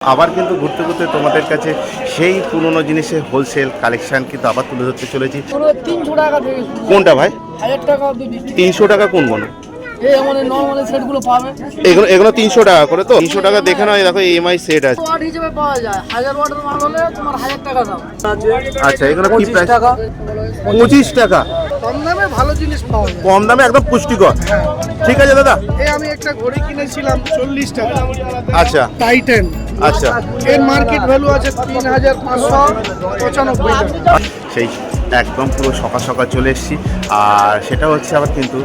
আবার কিন্তু ঘুরতে ঘুরতে তোমাদের কাছে সেই পুরনো জিনিসের হোলসেল কালেকশন কিন্তু আবার তুলে ধরতে চলেছি। তিনশো টাকা কোনটা ভাই? হাজার টাকা তিনশো টাকা কোন কোন এই আমাদের নর্মাল সেটগুলো পাবে। এগুলো এগুলো তিনশো টাকা করে তো? তিনশো টাকা দেখে এই দেখো ইএমআই সেট আছে। আচ্ছা এগুলো কি প্রাইস টাকা। পঁচিশ টাকা। কম দামে ভালো জিনিস পাওয়া যায়। কম দামে একদম পুষ্টিকর। ঠিক আছে দাদা। এই আমি একটা ঘড়ি কিনেছিলাম চল্লিশ টাকা। আচ্ছা। টাইটেন আচ্ছা। এর মার্কেট ভ্যালু আছে তিন হাজার পাঁচশো পঁচানব্বই সেই একদম পুরো সকাল সকাল চলে এসেছি। আর সেটা হচ্ছে আবার কিন্তু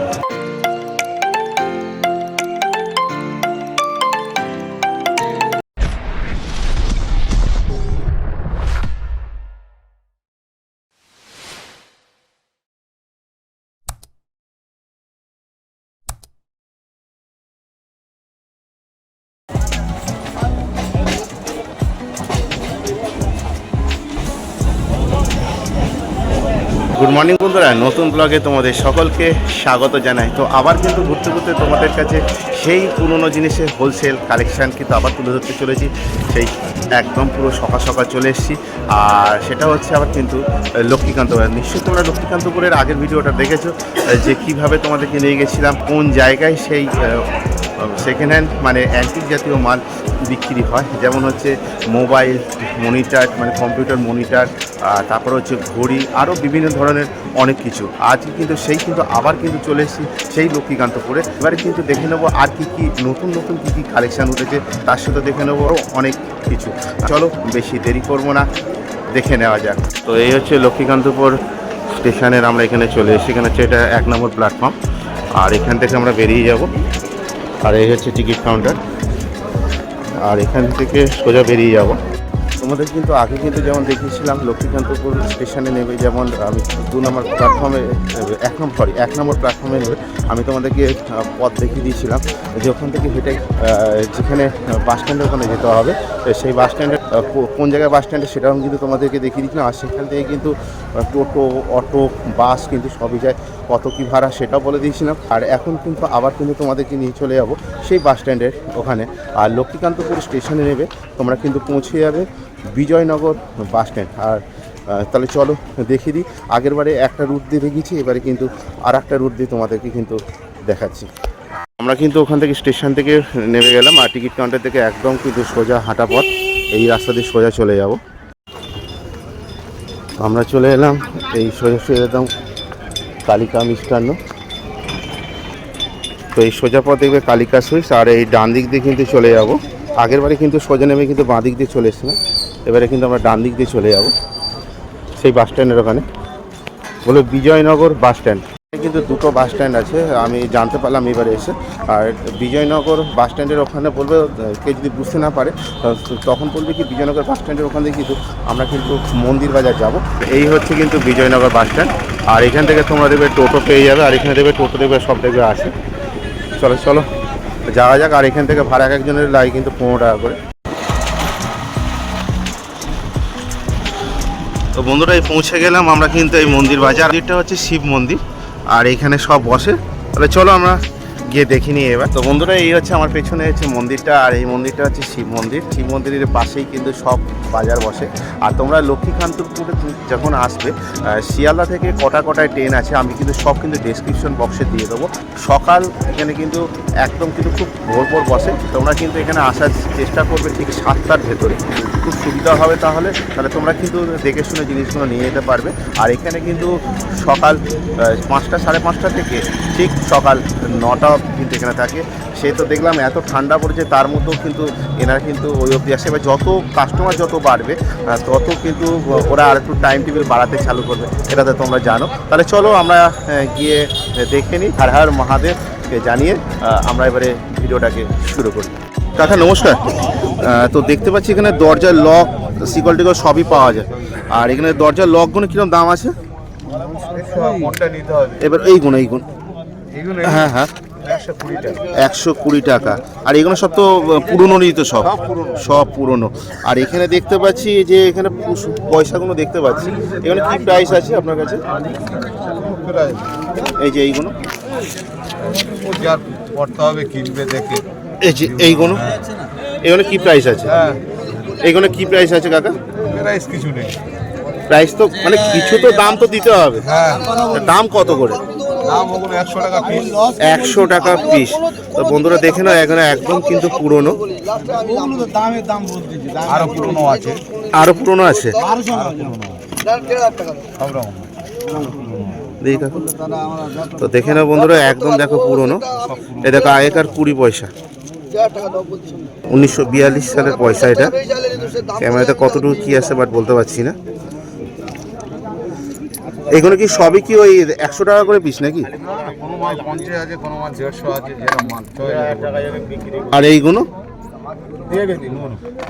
মর্নিং বন্ধুরা, নতুন ব্লগে তোমাদের সকলকে স্বাগত জানাই। তো আবার কিন্তু ঘুরতে ঘুরতে তোমাদের কাছে সেই পুরনো জিনিসের হোলসেল কালেকশান কিন্তু আবার তুলে ধরতে চলেছি। সেই একদম পুরো সকাল সকাল চলে এসেছি। আর সেটা হচ্ছে আবার কিন্তু লক্ষ্মীকান্তপুর নিশ্চয়ই তোমরা লক্ষ্মীকান্তপুরের আগের ভিডিওটা দেখেছ যে কীভাবে তোমাদেরকে নিয়ে গেছিলাম, কোন জায়গায় সেই সেকেন্ড হ্যান্ড মানে অ্যান্টিক জাতীয় মাল বিক্রি হয়। যেমন হচ্ছে মোবাইল মনিটার মানে কম্পিউটার মনিটার তারপর হচ্ছে ঘড়ি আরও বিভিন্ন ধরনের অনেক কিছু। আজকে কিন্তু সেই কিন্তু আবার কিন্তু চলে এসেছি সেই লক্ষ্মীকান্তপুরে। এবারে কিন্তু দেখে নেব আর কি কি নতুন নতুন কী কী কালেকশান উঠেছে, তার সাথে দেখে নেব আরও অনেক কিছু। চলো, বেশি দেরি করব না, দেখে নেওয়া যাক। তো এই হচ্ছে লক্ষ্মীকান্তপুর স্টেশনের, আমরা এখানে চলে এসেছি। এখানে হচ্ছে এটা এক নম্বর প্ল্যাটফর্ম আর এখান থেকে আমরা বেরিয়ে যাব। আর এই হচ্ছে টিকিট কাউন্টার আর এখান থেকে সোজা বেরিয়ে যাব। তোমাদের কিন্তু আগে কিন্তু যেমন দেখিয়েছিলাম, লক্ষ্মীকান্তপুর স্টেশনে নেবে যেমন, আমি দু নম্বর প্ল্যাটফর্মে এক নম্বর সরি এক নম্বর প্ল্যাটফর্মে নেবে। আমি তোমাদেরকে পথ দেখিয়ে দিয়েছিলাম যে ওখান থেকে হেঁটে যেখানে বাস স্ট্যান্ডের ওখানে যেতে হবে। সেই বাস স্ট্যান্ডের কোন জায়গায় বাস স্ট্যান্ডে সেটাও কিন্তু তোমাদেরকে দেখিয়ে দিয়েছিলাম। আর সেখান থেকে কিন্তু টোটো, অটো বাস কিন্তু সবই যায়। কত কী ভাড়া সেটাও বলে দিয়েছিলাম। আর এখন কিন্তু আবার কিন্তু তোমাদেরকে নিয়ে চলে যাব সেই বাস স্ট্যান্ডের ওখানে। আর লক্ষ্মীকান্তপুর স্টেশনে নেবে, তোমরা কিন্তু পৌঁছে যাবে বিজয়নগর বাস স্ট্যান্ড। আর তাহলে চলো দেখিয়ে দিই। আগেরবারে একটা রুট দিয়ে দেখিয়েছি এবারে কিন্তু আর একটা রুট দিয়ে তোমাদেরকে কিন্তু দেখাচ্ছি। আমরা কিন্তু ওখান থেকে স্টেশন থেকে নেমে গেলাম, আর টিকিট কাউন্টার থেকে একদম কিন্তু সোজা হাঁটা পথ। এই রাস্তা দিয়ে সোজা চলে যাব। আমরা চলে এলাম, এই সোজা সোজা একদম কালিকা মিষ্টান্ন। তো এই সোজা পথ দেখবে কালিকা সুইটস, আর এই ডান দিক দিয়ে কিন্তু চলে যাব। আগের বারে কিন্তু সোজা নেমে কিন্তু বাঁ দিক দিয়ে চলে এসেছিলাম। এবারে কিন্তু আমরা ডান দিক দিয়ে চলে যাব, সেই বাস স্ট্যান্ডের ওখানে। বলে বিজয়নগর বাস স্ট্যান্ড। কিন্তু দুটো বাস স্ট্যান্ড আছে, আমি জানতে পারলাম এবারে এসে। আর বিজয়নগর বাস স্ট্যান্ডের ওখানে বলবে, কেউ যদি বুঝতে না পারে তখন বলবে কি বিজয়নগর বাস স্ট্যান্ডের ওখান কিন্তু আমরা কিন্তু মন্দির বাজার যাব। এই হচ্ছে কিন্তু বিজয়নগর বাস স্ট্যান্ড আর এখান থেকে তোমরা দেবে টোটো পেয়ে যাবে, আর এখানে দেবে টোটো দেবে সব দেবে আছে চলো চলো, যাওয়া যাক, আর এখান থেকে ভাড়া এক একজনের লাগে কিন্তু পনেরো টাকা করে। তো বন্ধুরা, এই পৌঁছে গেলাম আমরা কিন্তু এই মন্দির বাজার। এটা হচ্ছে শিব মন্দির। আর এখানে সব বসে। তাহলে চলো আমরা গিয়ে দেখিনি এবার। তো বন্ধুরা, এই হচ্ছে আমার পেছনে হচ্ছে মন্দিরটা, আর এই মন্দিরটা হচ্ছে শিব মন্দির। শিব মন্দিরের পাশেই কিন্তু সব বাজার বসে। আর তোমরা লক্ষ্মীকান্তপুরে যখন আসবে শিয়ালদা থেকে কটা কটায় ট্রেন আছে, আমি কিন্তু সব কিন্তু ডেসক্রিপশন বক্সে দিয়ে দেবো। সকাল এখানে কিন্তু একদম কিন্তু খুব ভোর ভোর বসে। তোমরা কিন্তু এখানে আসার চেষ্টা করবে ঠিক সাতটার ভেতরে। খুব সুবিধা হবে তাহলে তাহলে তোমরা কিন্তু দেখে শুনে জিনিসগুলো নিয়ে যেতে পারবে। আর এখানে কিন্তু সকাল পাঁচটা, সাড়ে পাঁচটা থেকে ঠিক সকাল নটা কিন্তু এখানে থাকে। সে তো দেখলাম এত ঠান্ডা পড়েছে তার মধ্যেও কিন্তু এনারা কিন্তু ওই অবধি আসে। এবার যত কাস্টমার যত বাড়বে তত কিন্তু ওরা আর একটু টাইম টেবিল বাড়াতে চালু করবে এটা তো তোমরা জানো। তাহলে চলো আমরা গিয়ে দেখে নিই হর হর মহাদেবকে জানিয়ে আমরা এবারে ভিডিওটাকে শুরু করি। কাকা নমস্কার। তো দেখতে পাচ্ছি এখানে দরজার লক সিকল টিকল সবই পাওয়া যায়। আর এখানে দরজার লকগুলো কীরকম দাম আছে? এবার এই গুণ এই গুণ। হ্যাঁ হ্যাঁ। একশো কুড়ি টাকা। আর এগুলো সব তো পুরনোরই তো সব। সব পুরনো। আর এখানে দেখতে পাচ্ছি যে এখানে পয়সাগুলো দেখতে পাচ্ছি। এখানে কি প্রাইস আছে আপনার কাছে? এই যে এইগুলো। যার পড়তে হবে কিনবে দেখে। এই যে এইগুলো। এগুলো কি প্রাইস আছে? হ্যাঁ। এইগুলো কি প্রাইস আছে কাকা? প্রাইস কিছু নেই। প্রাইস তো মানে কিছু তো দাম তো দিতে হবে। হ্যাঁ। দাম কত করে? একশো টাকা পিস তো বন্ধুরা দেখে নাও এখানে একদম কিন্তু পুরনো। আরও পুরনো আছে। আরও পুরনো আছে? তো। দেখে নাও বন্ধুরা একদম দেখো পুরনো। এ দেখো আগেকার কুড়ি পয়সা। উনিশশো বিয়াল্লিশ সালের পয়সা এটা। ক্যামেরাতে কতটুকু কি আছে বাট বলতে পারছি না। এগুলো কি সবই কি ওই একশো টাকা করে পিস নাকি? কোনো পঞ্চাশ আছে কোনো দেড়শো আছে আর এইগুলো?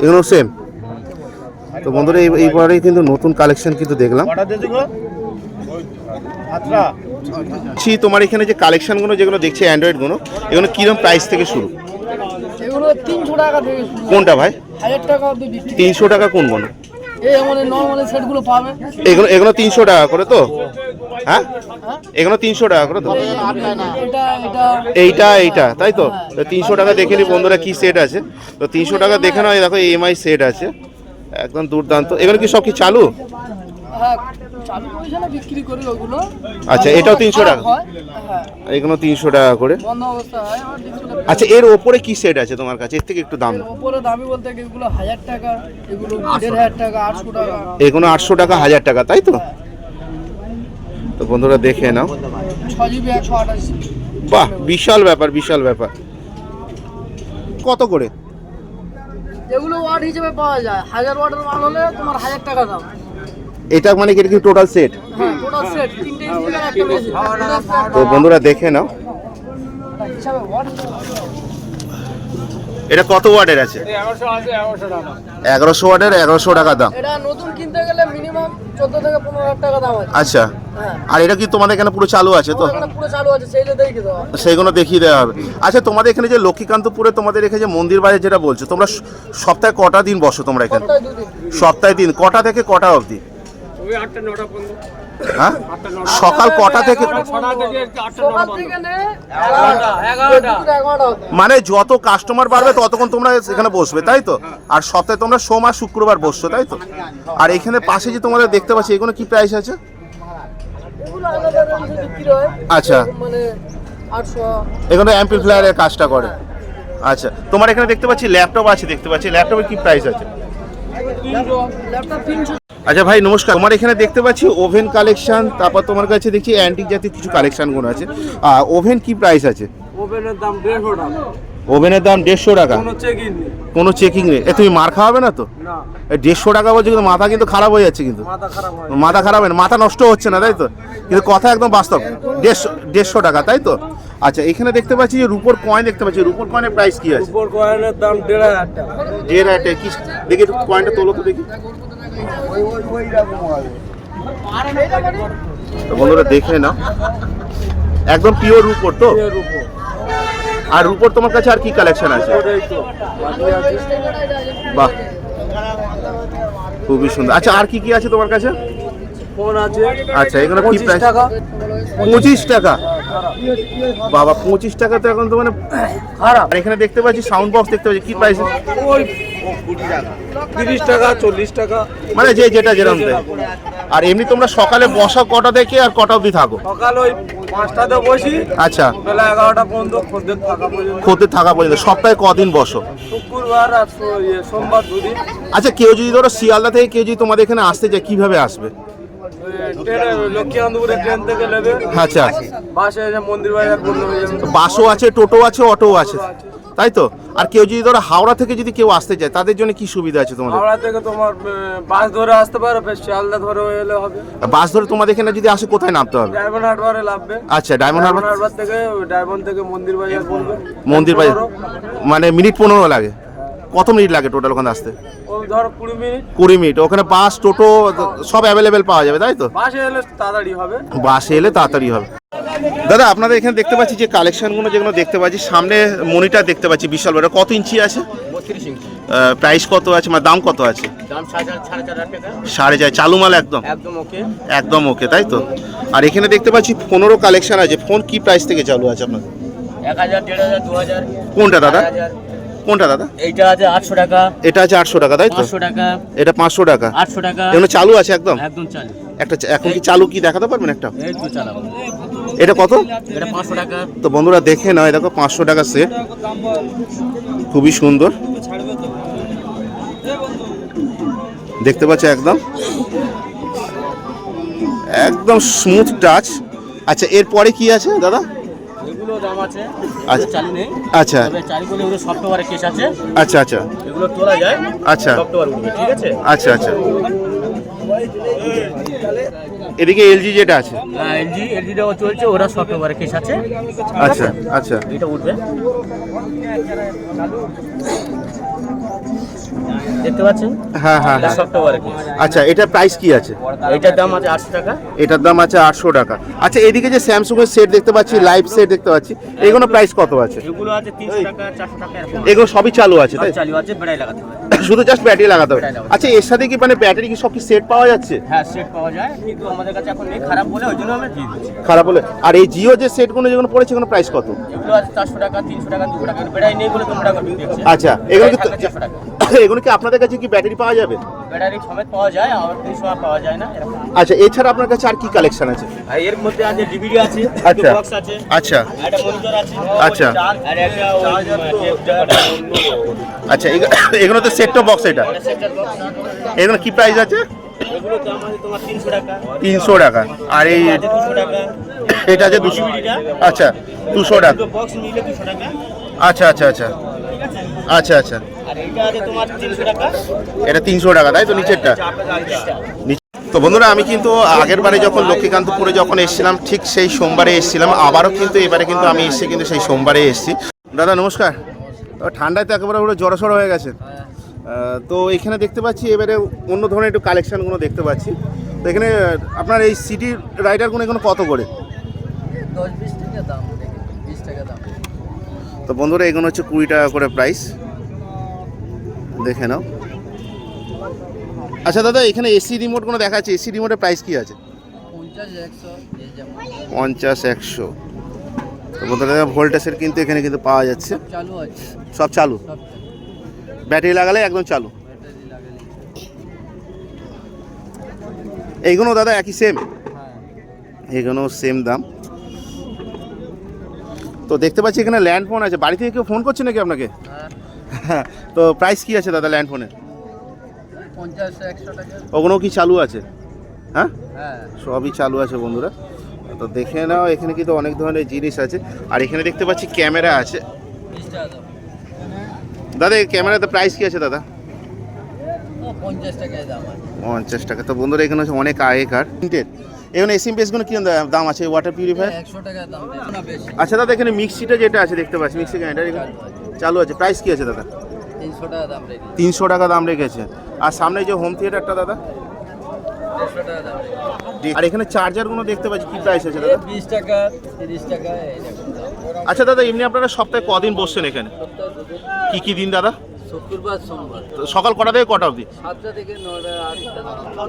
এগুলো সেম তো বন্ধুরা এই এইবারে কিন্তু নতুন কালেকশন কিন্তু দেখলাম। ছি তোমার এখানে যে কালেকশনগুলো যেগুলো দেখছি অ্যান্ড্রয়েডগুলো এগুলো কিরম প্রাইস থেকে শুরু? কোনটা ভাই? টাকা তিনশো টাকা কোনগুলো এই এমন নর্মালি সেটগুলো পাবে। এগুলো এগুলো তিনশো টাকা করে তো? হ্যাঁ? এগুলো তিনশো টাকা করে তো? এইটা এইটা তাই তো? তিনশো টাকা দেখে নি বন্ধুরা কি সেট আছে। তো তিনশো টাকা দেখে নাও এই দেখো এমআই সেট আছে। একদম দুর্দান্ত। এগুলো কি সব কি চালু? হ্যাঁ চালু পয়সা বিক্রি করি ওগুলো আচ্ছা, এটাও 300 টাকা? হ্যাঁ এগুলো তিনশো টাকা করে? বন্ধ অবস্থা হয় আমার তিনশো আচ্ছা এর ওপরে কি সেট আছে তোমার কাছে? এর থেকে একটু দাম ওপরে দামি বলতে এগুলো হাজার টাকা এগুলো দেড় হাজার টাকা আটশো টাকা। এগুলো আটশো টাকা হাজার টাকা তাই তো? তো বন্ধুরা দেখে নাও। ছ জিবি একশো আঠাশ বাহ বিশাল ব্যাপার বিশাল ব্যাপার। কত করে? এগুলো ওয়াট হিসেবে পাওয়া যায়। হাজার ওয়াটের মাল হলে তোমার হাজার টাকা দাম। এটা মানে কি এটা কি টোটাল সেট হ্যাঁ টোটাল সেট তো বন্ধুরা দেখে নাও। এটা কত ওয়ার্ডের আছে? এগারোশো আছে এগারোশো টাকা। ওয়ার্ডের এগারোশো টাকা দাম। এটা নতুন কিনতে গেলে মিনিমাম চোদ্দ থেকে পনেরো হাজার টাকা দাম আছে। আচ্ছা। হ্যাঁ। আর এটা কি তোমাদের এখানে পুরো চালু আছে তো? এখানে পুরো চালু আছে সেইটা দেখে দেওয়া সেইগুলো দেখিয়ে দেওয়া হবে। আচ্ছা তোমাদের এখানে যে লক্ষ্মীকান্তপুরে তোমাদের এখানে যে মন্দির বাজার যেটা বলছো তোমরা সপ্তাহে কটা দিন বসো তোমরা এখানে? সপ্তাহে দিন কটা থেকে কটা অবধি? হ্যাঁ? সকাল কটা থেকে। মানে যত কাস্টমার বাড়বে ততক্ষণ তোমরা এখানে বসবে তাই তো? আর সপ্তাহে তোমরা সোম আর শুক্রবার বসছো তাই তো? আর এখানে পাশে যে তোমাদের দেখতে পাচ্ছি এগুলো কি প্রাইস আছে? এগুলো আলাদা রেঞ্জে বিক্রি হয় আচ্ছা। মানে এখানে অ্যাম্পলিফায়ারের কাজটা করে। আচ্ছা। তোমার এখানে দেখতে পাচ্ছি ল্যাপটপ আছে দেখতে পাচ্ছি। ল্যাপটপের কি প্রাইস আছে? আচ্ছা ভাই নমস্কার। তোমার এখানে দেখতে পাচ্ছি ওভেন কালেকশন তারপর তোমার কাছে দেখছি অ্যান্টিক জাতীয় কিছু কালেকশনগুলো আছে। আর ওভেন কি প্রাইস আছে? ওভেনের দাম দেড়শো টাকা। ওভেনের দাম দেড়শো টাকা? কোনো চেক ইন কোনো চেকিং নেই। এ তুমি মার খাওয়াবে না তো? না। এই দেড়শো টাকা বলছে কিন্তু মাথা কিন্তু খারাপ হয়ে যাচ্ছে কিন্তু। মাথা খারাপ হয় মাথা খারাপ হয় না, মাথা নষ্ট হচ্ছে না তাই তো? কিন্তু কথা একদম বাস্তব। দেড়শো দেড়শো টাকা তাই তো? আচ্ছা এখানে দেখতে পাচ্ছি যে রুপোর কয়েন দেখতে পাচ্ছি। রুপোর কয়েনের প্রাইস কি আছে? উপর কয়েনের দাম দেড় হাজার টাকা। দেড় হাজার টাকা। কি দেখি কয়েনটা তোলো তো দেখি। তো বন্ধুরা দেখে না একদম পিওর রুপোর তো? আর রুপোর তোমার কাছে আর কি কালেকশন আছে? বাহ। খুবই সুন্দর। আচ্ছা আর কি কি আছে তোমার কাছে? ফোন আছে। আচ্ছা এগুলো কি প্রাইস টাকা। পঁচিশ টাকা? বাবা পঁচিশ টাকা তো এখন তো মানে খারাপ। আর এখানে দেখতে পাচ্ছি সাউন্ড বক্স দেখতে পাচ্ছি কি প্রাইস ওই তিরিশ টাকা চল্লিশ টাকা। মানে যে যেটা যেরকম আর এমনি তোমরা সকালে বসা কটা দেখে আর কটা অবধি থাকো? সকাল ওই পাঁচটাতে বসি। আচ্ছা। বেলা এগারোটা পর্যন্ত খদ্দের থাকা পর্যন্ত। খদ্দের থাকা পর্যন্ত। সপ্তাহে কদিন বসো? শুক্রবার আর ইয়ে সোমবার দুদিন। আচ্ছা কেউ যদি ধরো শিয়ালদা থেকে কেউ যদি তোমাদের এখানে আসতে চায় কীভাবে আসবে? আচ্ছা। বাসও আছে টোটো আছে অটো আছে। তাই তো? আর কেউ যদি ধরো হাওড়া থেকে যদি কেউ আসতে চায় তাদের জন্য কি সুবিধা আছে তোমাদের? হাওড়া থেকে তোমার বাস ধরে আসতে পারো শিয়ালদা ধরে এলে হবে। বাস ধরে তোমাদের এখানে যদি আসে কোথায় নামতে হবে? ডায়মন্ড হারবারে লাভবে আচ্ছা ডায়মন্ড হারবার থেকে ডায়মন্ড থেকে মন্দির বাজার মন্দির বাজার মানে মিনিট পনেরো লাগে। কত মিনিট লাগে টোটাল ওখানে আসতে? ও কুড়ি মিনিট। কুড়ি মিনিট ওখানে বাস টোটো সব অ্যাভেলেবেল পাওয়া যাবে তাই তো? বাসে এলে তাড়াতাড়ি হবে। বাসে এলে তাড়াতাড়ি হবে। দাদা আপনাদের এখানে দেখতে পাচ্ছি যে কালেকশনগুলো যেগুলো দেখতে পাচ্ছি সামনে মনিটার দেখতে পাচ্ছি বিশাল বড়। কত ইঞ্চি আছে? প্রাইস কত আছে মানে দাম কত আছে? দাম সাড়ে চার চালু মাল একদম? একদম ওকে তাই তো? আর এখানে দেখতে পাচ্ছি ফোনেরও কালেকশন আছে। ফোন কি প্রাইস থেকে চালু আছে আপনাদের? কোনটা দাদা? কোনটা দাদা? এইটা আছে আটশো টাকা। এটা আছে আটশো টাকা তাই তো? পাঁচশো টাকা। এটা পাঁচশো টাকা। আটশো টাকা। এগুলো চালু আছে একদম? একদম চালু। একটা এখন কি চালু কি দেখাতে পারবেন একটা? এটা কত? এটা পাঁচশো টাকা। তো বন্ধুরা দেখে নয় দেখো পাঁচশো টাকা সেট খুবই সুন্দর। দেখতে পাচ্ছ একদম? একদম স্মুথ টাচ আচ্ছা এরপরে কি আছে দাদা? দাম আছে আচ্ছা। চালু নেই। আচ্ছা। তবে চালু করলে ওগুলো সফটওয়্যারে কেস আছে। আচ্ছা আচ্ছা। এগুলো তোলা যায় আচ্ছা। সফটওয়্যার ঠিক আছে? আচ্ছা আচ্ছা। এদিকে এলজি যেটা আছে? হ্যাঁ এলজি এলজিটাও চলছে ওরা সফটওয়্যারে কেস আছে। আচ্ছা আচ্ছা। এটা উঠবে। দেখতে পাচ্ছেন? হ্যাঁ হ্যাঁ এটা হ্যাঁ কেস আচ্ছা এটা প্রাইস কি আছে? এইটার দাম আছে আটশো টাকা। এটার দাম আছে আটশো টাকা। আচ্ছা এদিকে যে স্যামসুং এর সেট দেখতে পাচ্ছি লাইভ সেট দেখতে পাচ্ছি এগুলো প্রাইস কত আছে? এগুলো আছে তিনশো টাকা চারশো টাকা এরকম এগুলো সবই চালু আছে তাই? চালু আছে লাগাতে হবে। শুধু জাস্ট ব্যাটারি লাগাতে হবে। আচ্ছা এর সাথে কি মানে ব্যাটারি কি সব কি সেট পাওয়া যাচ্ছে? হ্যাঁ সেট পাওয়া যায় কিন্তু আমাদের কাছে এখন নেই খারাপ বলে ওই জন্য আমরা দিয়ে দিচ্ছি। খারাপ হলে আর এই জিও যে সেটগুলো যেগুলো পড়েছে এগুলো প্রাইস কত? এগুলো আছে চারশো টাকা তিনশো টাকা দুশো টাকা বেড়াই নেই বলে তোমরা আচ্ছা এগুলো কি এগুলো কি আপনাদের কাছে কি ব্যাটারি পাওয়া যাবে? ব্যাটারি সমেত পাওয়া যায় আর তিনশো পাওয়া যায় না এরকম আচ্ছা এছাড়া আপনার কাছে আর কি কালেকশন আছে? এর মধ্যে আছে ডিভিডি আছে আচ্ছা। বক্স আছে আচ্ছা। একটা মনিটর আছে। আচ্ছা। আর একটা চার্জার আচ্ছা এগুলো- তো সেট বক্স এটা? এগুলো কি প্রাইস আছে? এগুলো দাম আছে তোমার তিনশো টাকা। আর এই আছে দুশো টাকা। এটা আছে দুশো আচ্ছা দুশো টাকা। দুটো বক্স নিলে দুশো টাকা। আচ্ছা আচ্ছা আচ্ছা। আচ্ছা আচ্ছা। আর এইটা আছে তোমার তিনশো টাকা? এটা তিনশো টাকা তাই তো নিচেরটা? নিচ- তো বন্ধুরা আমি কিন্তু আগের বারে যখন লক্ষ্মীকান্তপুরে যখন এসেছিলাম ঠিক সেই সোমবারে এসেছিলাম। আবারও কিন্তু এবারে কিন্তু আমি এসেছি কিন্তু সেই সোমবারে এসেছি। দাদা নমস্কার। ঠান্ডায় তো একেবারে পুরো জড়সড় হয়ে গেছে। তো এখানে দেখতে পাচ্ছি এবারে অন্য ধরনের একটু কালেকশনগুলো দেখতে পাচ্ছি। তো এখানে আপনার এই সিটি রাইডারগুলো এখানে কত করে? দশ বিশ টাকা দাম বিশ টাকা দাম। তো বন্ধুরা এগুলো হচ্ছে কুড়ি টাকা করে প্রাইস দেখে নাও। আচ্ছা দাদা এখানে এসি রিমোটগুলো দেখা যাচ্ছে এসি রিমোটের প্রাইস কি আছে? পঞ্চাশ একশো। ভোল্টেজের কিন্তু এখানে কিন্তু পাওয়া যাচ্ছে। সব চালু ব্যাটারি লাগালে একদম চালু? এইগুলো দাদা একই সেম হ্যাঁ। এগুলো সেম দাম। তো দেখতে পাচ্ছি এখানে ল্যান্ড ফোন আছে। বাড়ি থেকে কেউ ফোন করছে নাকি আপনাকে? হ্যাঁ তো প্রাইস কি আছে দাদা ল্যান্ড ফোনের ওগুলো কি চালু আছে? হ্যাঁ? হ্যাঁ। সবই চালু আছে বন্ধুরা। তো দেখে নাও এখানে কিন্তু অনেক ধরনের জিনিস আছে। আর এখানে দেখতে পাচ্ছি ক্যামেরা আছে। দাদা এই ক্যামেরাতে প্রাইস কি আছে দাদা? পঞ্চাশ টাকা। তো বন্ধুরা এখানে অনেক আগেকার। প্রিন্টেড এখানে এসিম পেসগুলো কি দাম আছে? ওয়াটার পিউরিফায়ার আচ্ছা দাদা এখানে মিক্সিটা যেটা আছে দেখতে পাচ্ছি। মিক্সি গ্রাইন্ডার এখানে চালু আছে। প্রাইস কি আছে দাদা? তিনশো টাকা দাম রেখে তিনশো টাকা দাম রেখেছে। আর সামনে যে হোম থিয়েটারটা দাদা? আর এখানে চার্জারগুলো দেখতে পাচ্ছি কি প্রাইস আছে দাদা? বিশ টাকা তিরিশ টাকা আচ্ছা দাদা এমনি আপনারা সপ্তাহে কদিন বসছেন এখানে? কি কি দিন দাদা? শুক্রবার সোমবার। সকাল কটা থেকে কটা অবধি? সাতটা থেকে নটা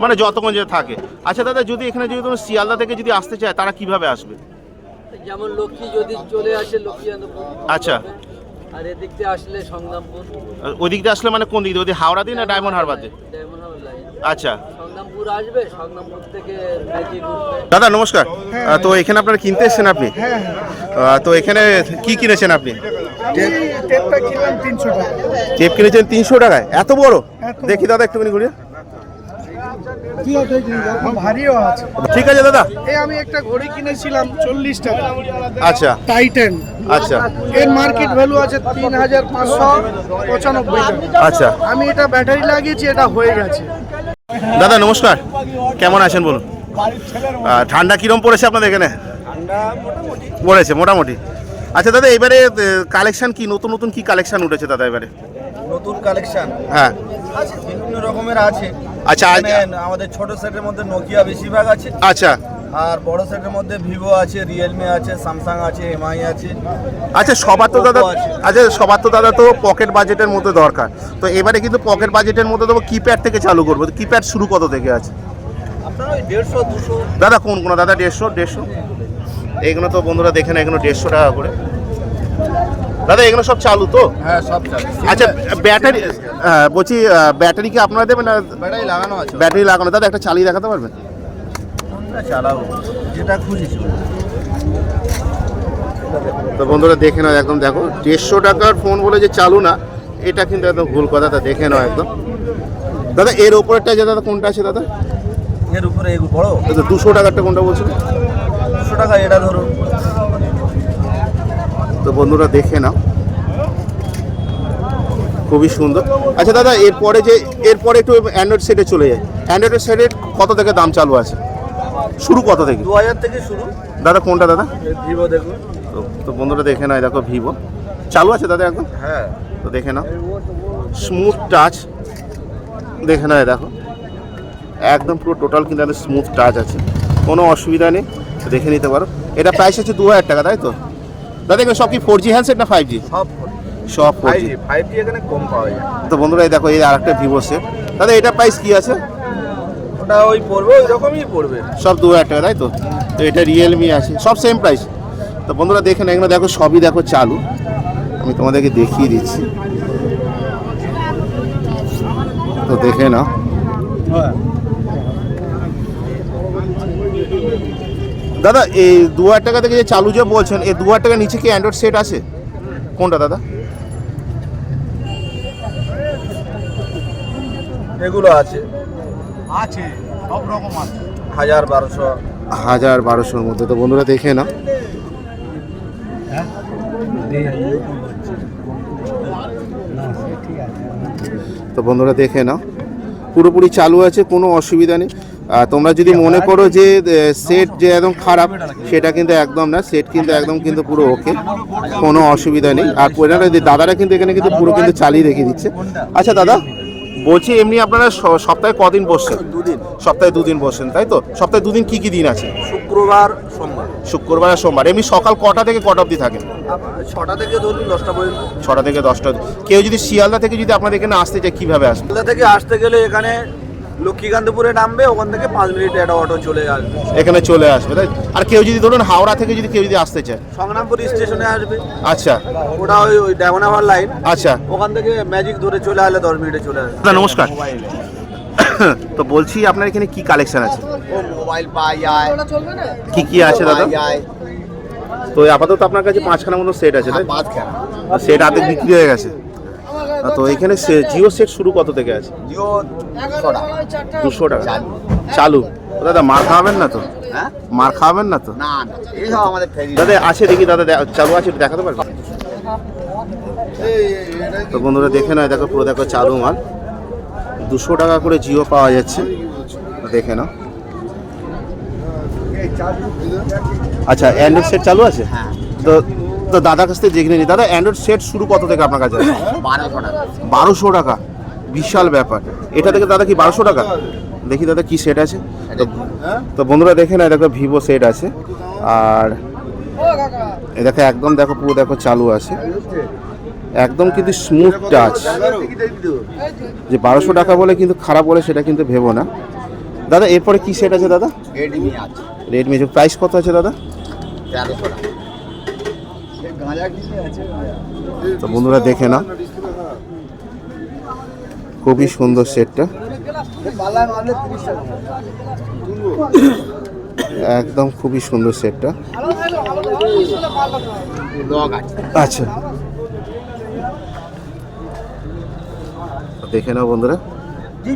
মানে যতক্ষণ যে থাকে। আচ্ছা দাদা যদি এখানে যদি তোমার শিয়ালদা থেকে যদি আসতে চায় তারা কীভাবে আসবে? যেমন লক্ষ্মী যদি চলে আসে লক্ষ্মী আচ্ছা। আর এদিক দিয়ে আসলে সংগ্রামপুর। ওই দিক দিয়ে আসলে মানে কোন দিক? দিয়ে ওই দিকে হাওড়া দিয়ে না ডায়মন্ড হারবার দিয়ে? ডায়মন্ড হারবার লাইন আচ্ছা। সংগ্রামপুর আসবে সংগ্রামপুর থেকে ম্যাজিক উঠবে দাদা নমস্কার। আহ, তো এখানে আপনারা কিনতে এসেছেন আপনি? আহ, তো এখানে কি কিনেছেন আপনি? টেপটা কিনলাম তিনশো টাকা। টেপ কিনেছেন তিনশো টাকায়? এত বড়? দেখি দাদা একটুখানি ঘুরিয়ে। ভারীও আছে। ঠিক আছে দাদা। এই আমি একটা ঘড়ি কিনেছিলাম চল্লিশ টাকা। আচ্ছা। টাইটেন আচ্ছা। এর মার্কেট ভ্যালু আছে তিন হাজার পাঁচশো পঁচানব্বই আচ্ছা। আমি এটা ব্যাটারি লাগিয়েছি এটা হয়ে গেছে। দাদা নমস্কার। কেমন আছেন বলুন? ঠান্ডা কিরম পড়েছে আপনাদের এখানে? পড়েছে মোটামুটি। আচ্ছা দাদা এবারে কালেকশন কি? নতুন নতুন কি কালেকশন উঠেছে দাদা এবারে? নতুন কালেকশন হ্যাঁ। আছে বিভিন্ন রকমের আছে। আচ্ছা এখানে আমাদের ছোট সেটের মধ্যে নোকিয়া বেশিরভাগ আছে। আচ্ছা। আর বড় সেটের মধ্যে ভিভো আছে রিয়েলমি আছে স্যামসাং আছে এমআই আছে। আচ্ছা সবার তো দাদা আচ্ছা সবার তো দাদা তো পকেট বাজেটের মধ্যে দরকার। তো এবারে কিন্তু পকেট বাজেটের মধ্যে দেবো কিপ্যাড থেকে চালু করব। কিপ্যাড শুরু কত থেকে আছে? দাদা কোন কোন দাদা দেড়শো দেড়শো? এইগুলো তো বন্ধুরা দেখেন এগুলো দেড়শো টাকা করে। দাদা এগুলো সব চালু তো? হ্যাঁ সব চালু। আচ্ছা ব্যাটারি হ্যাঁ, বলছি ব্যাটারি কি আপনারা দেবেন না? ব্যাটারি লাগানো আছে। ব্যাটারি লাগানো। দাদা একটা চালিয়ে দেখাতে পারবেন? চালাবো। যেটা খুশি তো বন্ধুরা দেখে নাও একদম দেখো দেড়শো টাকার ফোন বলে যে চালু না এটা কিন্তু একদম ভুল কথা তা দেখে নাও একদম। দাদা এর ওপরেরটা যে দাদা কোনটা আছে দাদা? এর উপরে বড়? দুশো টাকারটা কোনটা বলছিল? দুশো টাকা এটা ধরো তো বন্ধুরা দেখে নাও। খুবই সুন্দর। আচ্ছা দাদা এরপরে যে এরপরে একটু অ্যান্ড্রয়েড সেটে চলে যায় অ্যান্ড্রয়েড সেটের কত থেকে দাম চালু আছে? শুরু কত থেকে? দু হাজার থেকে শুরু। দাদা কোনটা দাদা? ভিভো দেখুন। তো তো বন্ধুরা দেখে নাও দেখো ভিভো চালু আছে দাদা একদম হ্যাঁ। তো দেখে নাও। স্মুথ টাচ দেখে নাও দেখো। একদম পুরো টোটাল কিন্তু স্মুথ টাচ আছে। কোনো অসুবিধা নেই। দেখে নিতে পারো। এটা প্রাইস হচ্ছে দু হাজার টাকা তাই তো? দাদা এগুলো সব কি ফোর জি হ্যান্ডসেট না ফাইভ জি সব সব four five G five G এখানে কম পাওয়া যায়। তো বন্ধুরা এই দেখো এই আরেকটা ভিভো সেট দাদা এটা প্রাইস কি আছে? ওটা ওই পড়বে ওই রকমই পড়বে। সব দু হাজার টাকা তাই তো? তো এটা রিয়েলমি আছে সব সেম প্রাইস তো বন্ধুরা দেখে না এগুলো দেখো সবই দেখো চালু। আমি তোমাদেরকে দেখিয়ে দিচ্ছি। তো দেখে নাও। দাদা এই দু হাজার টাকা থেকে যে চালু যে বলছেন এই দু হাজার টাকার নিচে কি অ্যান্ড্রয়েড সেট আছে? কোনটা দাদা? এগুলো আছে। আছে সব রকম আছে। হাজার বারোশো। হাজার বারোশোর মধ্যে। তো বন্ধুরা দেখে না তো বন্ধুরা দেখে নাও। পুরোপুরি চালু আছে কোনো অসুবিধা নেই। তোমরা যদি মনে করো যে সেট যে একদম খারাপ সেটা কিন্তু একদম না সেট কিন্তু একদম কিন্তু পুরো ওকে কোনো অসুবিধা নেই। আর ওনারা দাদারা কিন্তু এখানে কিন্তু পুরো কিন্তু চালিয়ে রেখে দিচ্ছে। আচ্ছা দাদা বলছি এমনি আপনারা সপ্তাহে কদিন বসছেন? দুদিন। সপ্তাহে দুদিন বসেন তাই তো? সপ্তাহে দুদিন কি কি দিন আছে? শুক্রবার সোমবার। শুক্রবার আর সোমবার। এমনি সকাল কটা থেকে কটা অবধি থাকেন? ছটা থেকে ধরুন দশটা পর্যন্ত। ছটা থেকে দশটা। কেউ যদি শিয়ালদা থেকে যদি আপনাদের এখানে আসতে চায় কীভাবে আসবে? শিয়ালদা থেকে আসতে গেলে এখানে লক্ষ্মীকান্তপুরে নামবে ওখান থেকে পাঁচ মিনিট একটা অটো চলে আসবে। এখানে চলে আসবে তাই? আর কেউ যদি ধরুন হাওড়া থেকে যদি কেউ যদি আসতে চায়। সংগ্রামপুর স্টেশনে আসবে। আচ্ছা। ওটা ওই ওই ডায়মন্ডাবার লাইন আচ্ছা। ওখান থেকে ম্যাজিক ধরে চলে আসলে দশ মিনিটে চলে আসবে। দাদা নমস্কার। তো বলছি আপনার এখানে কি কালেকশন আছে? ও মোবাইল পাই যায় কি কি আছে দাদা? যায় তো আপাতত আপনার কাছে পাঁচখানা মতো সেট আছে তাই? পাঁচ খেলা সেট হাতে বিক্রি হয়ে গেছে। তো এখানে জিও সেট শুরু কত থেকে আছে? জিও দুশো টাকা। চালু। দাদা মার খাওয়াবেন না তো? হ্যাঁ? মার খাওয়াবেন না তো? না না। এইসব আমাদের ফেরি দাদা আছে দেখি দাদা চালু আছে দেখাতে পারবেন তো বন্ধুরা দেখে নয় দেখো পুরো দেখো চালু মাল। দুশো টাকা করে জিও পাওয়া যাচ্ছে। দেখে নাও। আচ্ছা অ্যান্ড্রয়েড সেট চালু আছে? তো তো দাদার কাছ থেকে দেখে নিই। দাদা অ্যান্ড্রয়েড সেট শুরু কত থেকে আপনার কাছে? বারোশো টাকা। বারোশো টাকা বিশাল ব্যাপার। এটা থেকে দাদা কি বারোশো টাকা? দেখি দাদা কি সেট আছে। তো- তো বন্ধুরা দেখে না দেখো ভিভো সেট আছে। আর এ দেখো একদম দেখো পুরো দেখো চালু আছে। একদম কিন্তু স্মুথ টাচ যে বারোশো টাকা বলে কিন্তু খারাপ বলে সেটা কিন্তু ভেবো না। দাদা এরপরে কি সেট আছে দাদা? রেডমি আছে। রেডমি প্রাইস কত আছে দাদা? তেরোশো টাকা। তো বন্ধুরা দেখে না খুবই সুন্দর সেটটা একদম খুবই সুন্দর সেটটা আচ্ছা। দেখে নাও বন্ধুরা। জি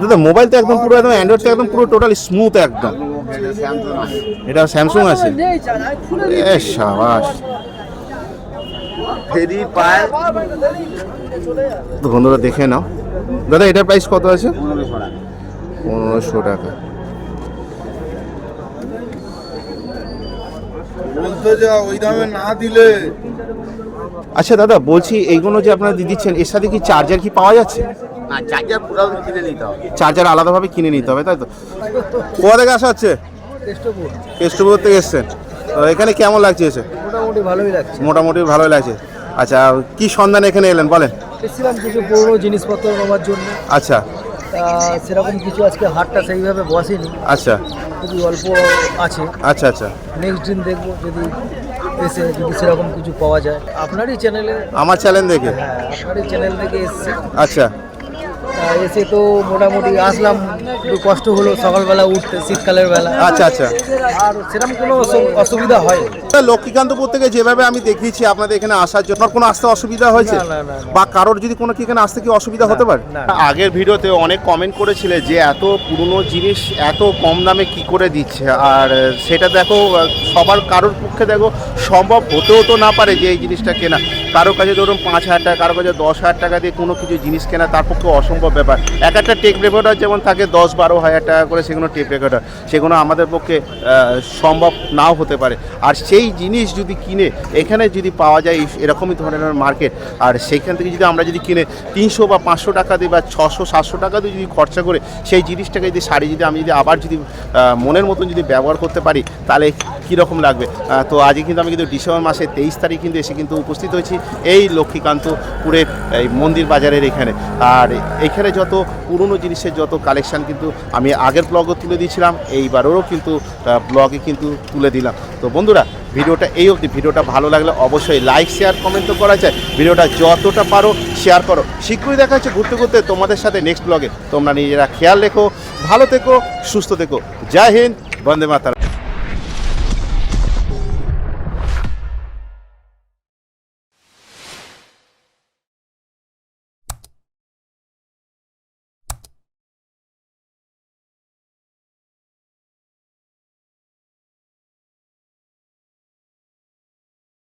দাদা মোবাইল তো একদম পুরো একদম অ্যান্ড্রয়েডটা একদম পুরো টোটাল স্মুথ একদম। এটা স্যামসুং আছে। এ সাবাস। ফেরি পায়। তো বন্ধুরা দেখে নাও। দাদা এটার প্রাইস কত আছে? পনেরোশো টাকা। বলতে যা ওই দামে না দিলে আচ্ছা দাদা বলছি এইগুলো যে আপনারা দিচ্ছেন এর সাথে কি চার্জার কি পাওয়া যাচ্ছে? না চার্জার পুরো কিনে নিতে হবে। চার্জার আলাদাভাবে কিনে নিতে হবে তাই তো? কোথা থেকে আসা হচ্ছে? কেষ্টপুর। থেকে এসছেন। তো এখানে কেমন লাগছে এসে? মোটামুটি ভালোই লাগছে। মোটামুটি ভালোই লাগছে। আচ্ছা কি সন্ধান এখানে এলেন বলেন? এসেছিলাম কিছু পুরনো জিনিসপত্র নেওয়ার জন্য। আচ্ছা। তা সেরকম কিছু আজকে হাটটা সেইভাবে বসেনি। আচ্ছা। খুবই অল্প আছে। আচ্ছা আচ্ছা। নেক্সট দিন দেখব যদি এসে যদি সেরকম কিছু পাওয়া যায়। আপনারই চ্যানেলে আমার চ্যানেল দেখে? হ্যাঁ আপনারই চ্যানেল থেকে এসেছি। আচ্ছা। এসে তো মোটামুটি আসলাম একটু কষ্ট হলো সকালবেলা উঠতে শীতকালের বেলা। আচ্ছা আচ্ছা। আর সেরকম কোনো অসু- অসুবিধা হয় লক্ষ্মীকান্তপুর থেকে যেভাবে আমি দেখিয়েছি আপনাদের এখানে আসার জন্য কোনো আসতে অসুবিধা হয়েছে? না, না, না, না। বা কারোর যদি কোনো কি এখানে আসতে কি অসুবিধা হতে পারে। আগের ভিডিওতে অনেক কমেন্ট করেছিলে যে এত পুরনো জিনিস এত কম দামে কি করে দিচ্ছে? আর সেটা দেখো সবার কারোর পক্ষে দেখো সম্ভব হতেও তো না পারে যে এই জিনিসটা কেনা। কারও কাছে ধরুন পাঁচ হাজার টাকা, কারও কাছে দশ হাজার টাকা দিয়ে কোনো কিছু জিনিস কেনা, তার পক্ষে অসম্ভব ব্যাপার। এক একটা টেক রেকর্ডার যেমন থাকে, দশ বারো হাজার টাকা করে সেগুলো টেপ রেকর্ডার সেগুলো আমাদের পক্ষে সম্ভব নাও হতে পারে। আর সেই জিনিস যদি কিনে, এখানে যদি পাওয়া যায় এরকমই ধরনের মার্কেট আর সেইখান থেকে যদি আমরা যদি কিনে তিনশো বা পাঁচশো টাকা দিই বা ছশো, সাতশো টাকা দিয়ে যদি খরচা করে, সেই জিনিসটাকে যদি, শাড়ি যদি আমি যদি আবার যদি মনের মতন যদি ব্যবহার করতে পারি, তাহলে কীরকম লাগবে? তো আজকে কিন্তু আমি কিন্তু ডিসেম্বর মাসের তেইশ তারিখ কিন্তু এসে কিন্তু উপস্থিত হয়েছি এই লক্ষ্মীকান্তপুরের এই মন্দির বাজারের এখানে। আর এখানে যত পুরনো জিনিসের যত কালেকশান কিন্তু আমি আগের ব্লগও তুলে দিয়েছিলাম, এইবারেরও কিন্তু ব্লগে কিন্তু তুলে দিলাম। তো বন্ধুরা, ভিডিওটা এই অবধি। ভিডিওটা ভালো লাগলে অবশ্যই লাইক শেয়ার কমেন্ট তো করা যায়। ভিডিওটা যতটা পারো শেয়ার করো। শীঘ্রই দেখা হচ্ছে ঘুরতে ঘুরতে তোমাদের সাথে নেক্সট ব্লগে তোমরা নিজেরা খেয়াল রেখো, ভালো থেকো, সুস্থ থেকো। জয় হিন্দ, বন্দে মাতারা